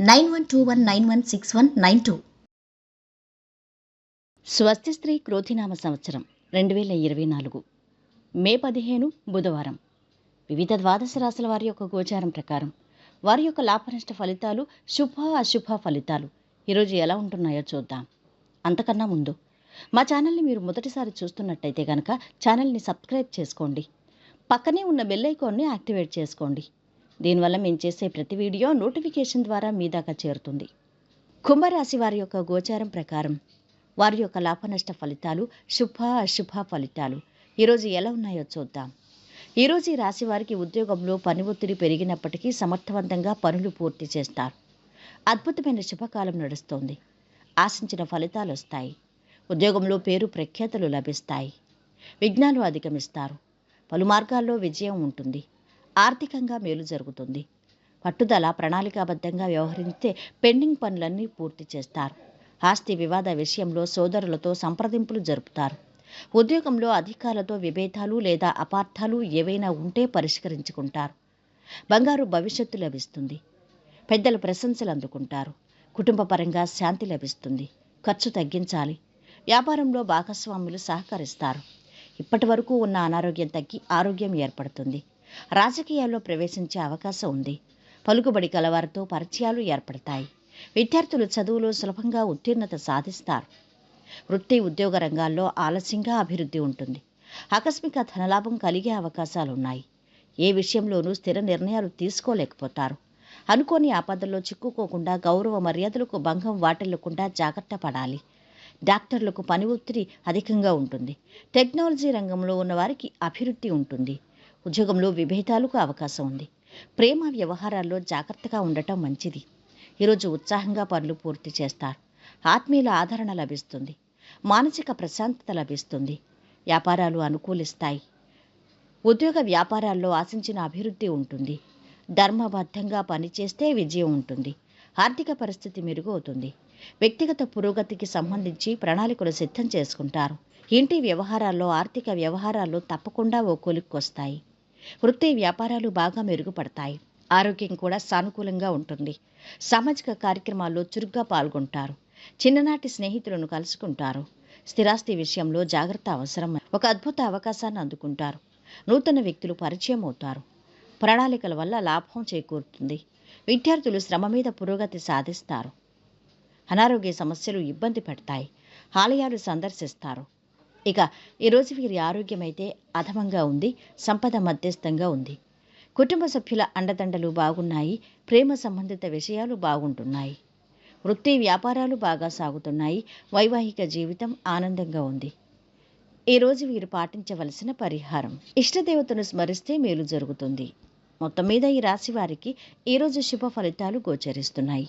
nine one two one nine one six one nine two. స్వస్తి స్త్రీ క్రోధినామ సంవత్సరం రెండు వేల ఇరవై నాలుగు. మే పదిహేను బుధవారం. వివిధ ద్వాదశ రాశుల వారి యొక్క గోచారం ప్రకారం వారి యొక్క లాభనష్ట ఫలితాలు శుభ అశుభ ఫలితాలు. ఈరోజు ఎలా ఉంటున్నాయో చూద్దాం. అంతకన్నా ముందు మా ఛానల్ని మీరు మొదటిసారి చూస్తున్నట్టయితే కనుక ఛానల్ని సబ్స్క్రైబ్ చేసుకోండి. పక్కనే ఉన్న బెల్ ఐకాన్ని యాక్టివేట్ చేసుకోండి. దీనివల్ల మేము చేసే ప్రతి వీడియో నోటిఫికేషన్ ద్వారా మీ దాకా చేరుతుంది. కుంభరాశి వారి యొక్క గోచారం ప్రకారం వారి యొక్క లాభనష్ట ఫలితాలు శుభ అశుభ ఫలితాలు ఈరోజు ఎలా ఉన్నాయో చూద్దాం. ఈరోజు ఈ రాశి వారికి ఉద్యోగంలో పని ఒత్తిడి పెరిగినప్పటికీ సమర్థవంతంగా పనులు పూర్తి చేస్తారు. అద్భుతమైన శుభకాలం నడుస్తోంది. ఆశించిన ఫలితాలు వస్తాయి. ఉద్యోగంలో పేరు ప్రఖ్యాతలు లభిస్తాయి. విఘ్నాలు అధిగమిస్తారు. పలు మార్గాల్లో విజయం ఉంటుంది. ఆర్థికంగా మేలు జరుగుతుంది. పట్టుదల ప్రణాళికాబద్ధంగా వ్యవహరిస్తే పెండింగ్ పనులన్నీ పూర్తి చేస్తారు. ఆస్తి వివాద విషయంలో సోదరులతో సంప్రదింపులు జరుపుతారు. ఉద్యోగంలో అధికారులతో విభేదాలు లేదా అపార్థాలు ఏవైనా ఉంటే పరిష్కరించుకుంటారు. బంగారు భవిష్యత్తు లభిస్తుంది. పెద్దల ప్రశంసలు అందుకుంటారు. కుటుంబ పరంగా శాంతి లభిస్తుంది. ఖర్చు తగ్గించాలి. వ్యాపారంలో భాగస్వాములు సహకరిస్తారు. ఇప్పటి వరకు ఉన్న అనారోగ్యం తగ్గి ఆరోగ్యం ఏర్పడుతుంది. రాజకీయాల్లో ప్రవేశించే అవకాశం ఉంది. పలుకుబడి కలవారితో పరిచయాలు ఏర్పడతాయి. విద్యార్థులు చదువులో సులభంగా ఉత్తీర్ణత సాధిస్తారు. వృత్తి ఉద్యోగ రంగాల్లో ఆలస్యంగా అభివృద్ధి ఉంటుంది. ఆకస్మిక ధనలాభం కలిగే అవకాశాలున్నాయి. ఏ విషయంలోనూ స్థిర నిర్ణయాలు తీసుకోలేకపోతారు. అనుకోని ఆపదల్లో చిక్కుకోకుండా గౌరవ మర్యాదలకు భంగం వాటిల్లకుండా జాగ్రత్త పడాలి. డాక్టర్లకు పని ఒత్తిడి అధికంగా ఉంటుంది. టెక్నాలజీ రంగంలో ఉన్నవారికి అభివృద్ధి ఉంటుంది. ఉద్యోగంలో విభేదాలకు అవకాశం ఉంది. ప్రేమ వ్యవహారాల్లో జాగ్రత్తగా ఉండటం మంచిది. ఈరోజు ఉత్సాహంగా పనులు పూర్తి చేస్తారు. ఆత్మీయుల ఆదరణ లభిస్తుంది. మానసిక ప్రశాంతత లభిస్తుంది. వ్యాపారాలు అనుకూలిస్తాయి. ఉద్యోగ వ్యాపారాల్లో ఆశించిన అభివృద్ధి ఉంటుంది. ధర్మబద్ధంగా పనిచేస్తే విజయం ఉంటుంది. ఆర్థిక పరిస్థితి మెరుగవుతుంది. వ్యక్తిగత పురోగతికి సంబంధించి ప్రణాళికలు సిద్ధం చేసుకుంటారు. ఇంటి వ్యవహారాల్లో ఆర్థిక వ్యవహారాల్లో తప్పకుండా ఓ కొలిక్కొస్తాయి. వృత్తి వ్యాపారాలు బాగా మెరుగుపడతాయి. ఆరోగ్యం కూడా సానుకూలంగా ఉంటుంది. సామాజిక కార్యక్రమాల్లో చురుగ్గా పాల్గొంటారు. చిన్ననాటి స్నేహితులను కలుసుకుంటారు. స్థిరాస్తి విషయంలో జాగ్రత్త అవసరం. ఒక అద్భుత అవకాశాన్ని అందుకుంటారు. నూతన వ్యక్తులు పరిచయం అవుతారు. ప్రణాళికల వల్ల లాభం చేకూరుతుంది. విద్యార్థులు శ్రమ మీద పురోగతి సాధిస్తారు. అనారోగ్య సమస్యలు ఇబ్బంది పెడతాయి. ఆలయాలు సందర్శిస్తారు. ఇక ఈరోజు వీరి ఆరోగ్యం అయితే అధమంగా ఉంది సంపద మధ్యస్థంగా ఉంది. కుటుంబ సభ్యుల అండదండలు బాగున్నాయి ప్రేమ సంబంధిత విషయాలు బాగుంటున్నాయి. వృత్తి వ్యాపారాలు బాగా సాగుతున్నాయి వైవాహిక జీవితం ఆనందంగా ఉంది. ఈరోజు వీరు పాటించవలసిన పరిహారం. ఇష్టదేవతను స్మరిస్తే మేలు జరుగుతుంది. మొత్తం మీద ఈ రాశి వారికి ఈరోజు శుభ ఫలితాలు గోచరిస్తున్నాయి.